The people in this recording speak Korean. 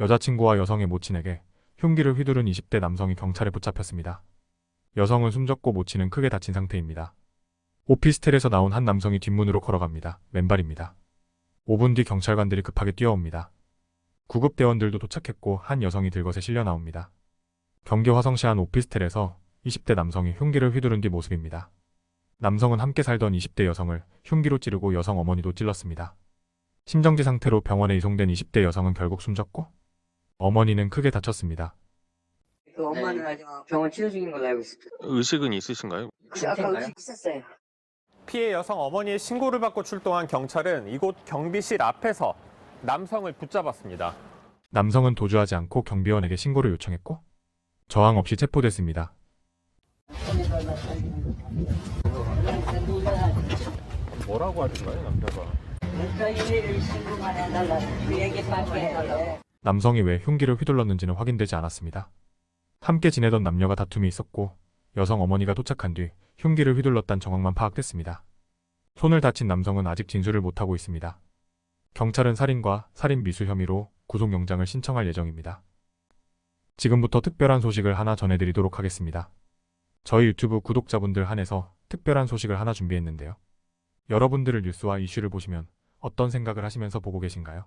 여자친구와 여성의 모친에게 흉기를 휘두른 20대 남성이 경찰에 붙잡혔습니다. 여성은 숨졌고 모친은 크게 다친 상태입니다. 오피스텔에서 나온 한 남성이 뒷문으로 걸어갑니다. 맨발입니다. 5분 뒤 경찰관들이 급하게 뛰어옵니다. 구급대원들도 도착했고 한 여성이 들것에 실려 나옵니다. 경기 화성시 한 오피스텔에서 20대 남성이 흉기를 휘두른 뒤 모습입니다. 남성은 함께 살던 20대 여성을 흉기로 찌르고 여성 어머니도 찔렀습니다. 심정지 상태로 병원에 이송된 20대 여성은 결국 숨졌고 어머니는 크게 다쳤습니다. 그 엄마는 아직 병원 치료 중인 걸로 알고 있습니다. 의식은 있으신가요? 그 아까 의식 있었어요. 피해 여성 어머니의 신고를 받고 출동한 경찰은 이곳 경비실 앞에서 남성을 붙잡았습니다. 남성은 도주하지 않고 경비원에게 신고를 요청했고 저항 없이 체포됐습니다. 뭐라고 하던가요, 남자가? 저희를 신고만 해달라. 그 얘기밖에 해달라. 남성이 왜 흉기를 휘둘렀는지는 확인되지 않았습니다. 함께 지내던 남녀가 다툼이 있었고 여성 어머니가 도착한 뒤 흉기를 휘둘렀다는 정황만 파악됐습니다. 손을 다친 남성은 아직 진술을 못하고 있습니다. 경찰은 살인과 살인 미수 혐의로 구속영장을 신청할 예정입니다. 지금부터 특별한 소식을 하나 전해드리도록 하겠습니다. 저희 유튜브 구독자분들 한해서 특별한 소식을 하나 준비했는데요. 여러분들을 뉴스와 이슈를 보시면 어떤 생각을 하시면서 보고 계신가요?